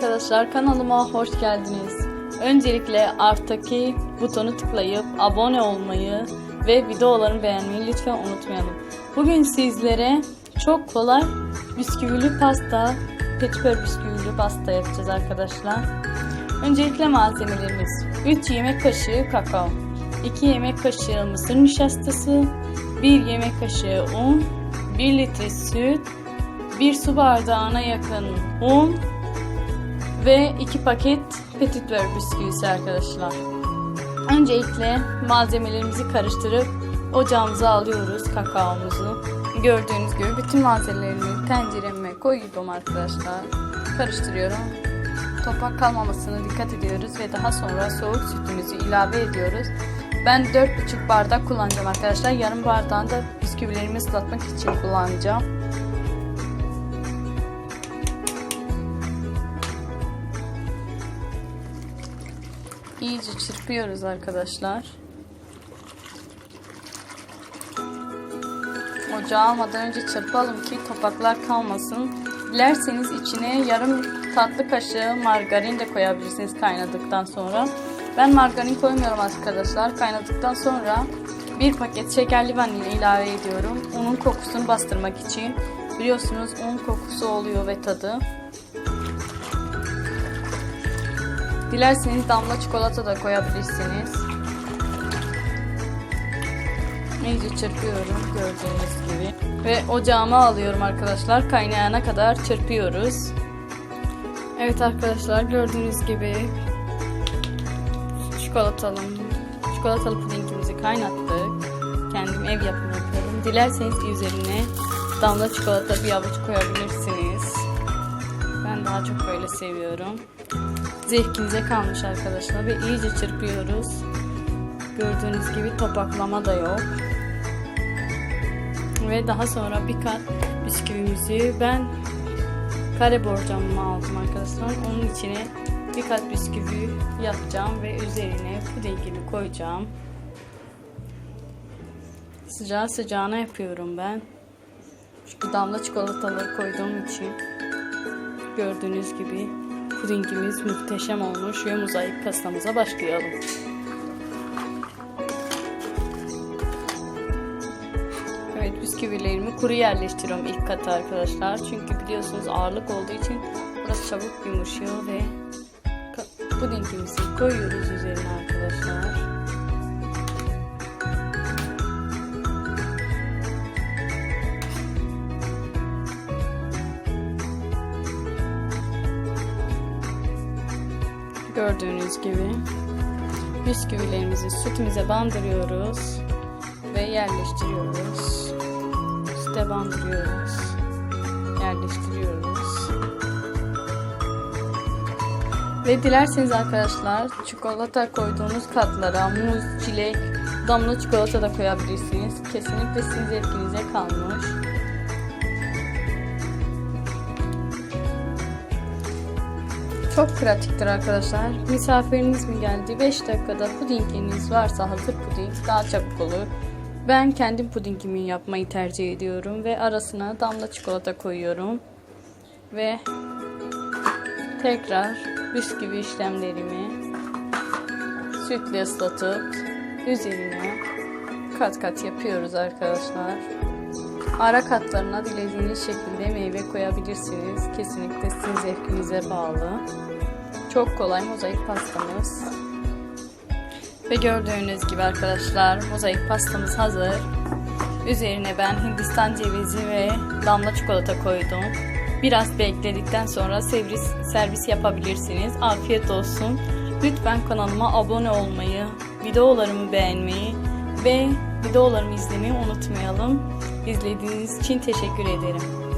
arkadaşlar kanalıma hoş geldiniz. Öncelikle alttaki butonu tıklayıp abone olmayı ve videolarımı beğenmeyi lütfen unutmayalım. Bugün sizlere çok kolay bisküvili pasta, petibör bisküvili pasta yapacağız arkadaşlar. Öncelikle malzemelerimiz 3 yemek kaşığı kakao, 2 yemek kaşığı mısır nişastası, 1 yemek kaşığı un, 1 litre süt, 1 su bardağına yakın un ve 2 paket petit beurre bisküvisi arkadaşlar. Öncelikle malzemelerimizi karıştırıp ocağımıza alıyoruz kakaomuzu. Gördüğünüz gibi bütün malzemelerimi tencereme koyuyorum arkadaşlar. Karıştırıyorum. Topak kalmamasına dikkat ediyoruz ve daha sonra soğuk sütümüzü ilave ediyoruz. Ben 4,5 bardak kullanacağım arkadaşlar. Yarım bardağını da bisküvilerimi ıslatmak için kullanacağım. İyice çırpıyoruz arkadaşlar. Ocağa almadan önce çırpalım ki topaklar kalmasın. Dilerseniz içine yarım tatlı kaşığı margarin de koyabilirsiniz kaynadıktan sonra. Ben margarin koymuyorum arkadaşlar. Kaynadıktan sonra bir paket şekerli vanilya ilave ediyorum. Unun kokusunu bastırmak için. Biliyorsunuz un kokusu oluyor ve tadı. Dilerseniz damla çikolata da koyabilirsiniz. İyice çırpıyorum gördüğünüz gibi. Ve ocağıma alıyorum arkadaşlar. Kaynayana kadar çırpıyoruz. Evet arkadaşlar gördüğünüz gibi çikolatalı, çikolatalı pudingimizi kaynattık. Kendim ev yapımı yapıyorum. Dilerseniz üzerine damla çikolata bir avuç koyabilirsiniz. Ben daha çok böyle seviyorum. Zevkinize kalmış arkadaşlar ve iyice çırpıyoruz. Gördüğünüz gibi topaklama da yok. Ve daha sonra bir kat bisküvimizi ben kare borcamıma aldım arkadaşlar. Onun içine bir kat bisküvi yapacağım ve üzerine pudingimi koyacağım. Sıcağı sıcağına yapıyorum ben. Çünkü damla çikolataları koyduğum için gördüğünüz gibi pudingimiz muhteşem olmuş ve mozaik pastamıza başlayalım. Evet bisküvilerimi kuru yerleştiriyorum ilk kata arkadaşlar. Çünkü biliyorsunuz ağırlık olduğu için burası çabuk yumuşuyor ve pudingimizi koyuyoruz üzerine arkadaşlar. Gördüğünüz gibi bisküvilerimizi sütümüze bandırıyoruz ve yerleştiriyoruz. Süte bandırıyoruz. Yerleştiriyoruz. Ve dilerseniz arkadaşlar çikolata koyduğunuz katlara muz, çilek, damla çikolata da koyabilirsiniz. Kesinlikle sizin zevkinize kalmış. Çok pratiktir arkadaşlar. Misafiriniz mi geldi? 5 dakikada pudinginiz varsa hazır puding daha çabuk olur. Ben kendim pudingimi yapmayı tercih ediyorum ve arasına damla çikolata koyuyorum. Ve tekrar bisküvi işlemlerimi sütle ıslatıp üzerine kat kat yapıyoruz arkadaşlar. Ara katlarına dilediğiniz şekilde meyve koyabilirsiniz. Kesinlikle sizin zevkinize bağlı. Çok kolay mozaik pastamız. Ve gördüğünüz gibi arkadaşlar mozaik pastamız hazır. Üzerine ben hindistan cevizi ve damla çikolata koydum. Biraz bekledikten sonra servis, servis yapabilirsiniz. Afiyet olsun. Lütfen kanalıma abone olmayı, videolarımı beğenmeyi ve videolarımı izlemeyi unutmayalım. İzlediğiniz için teşekkür ederim.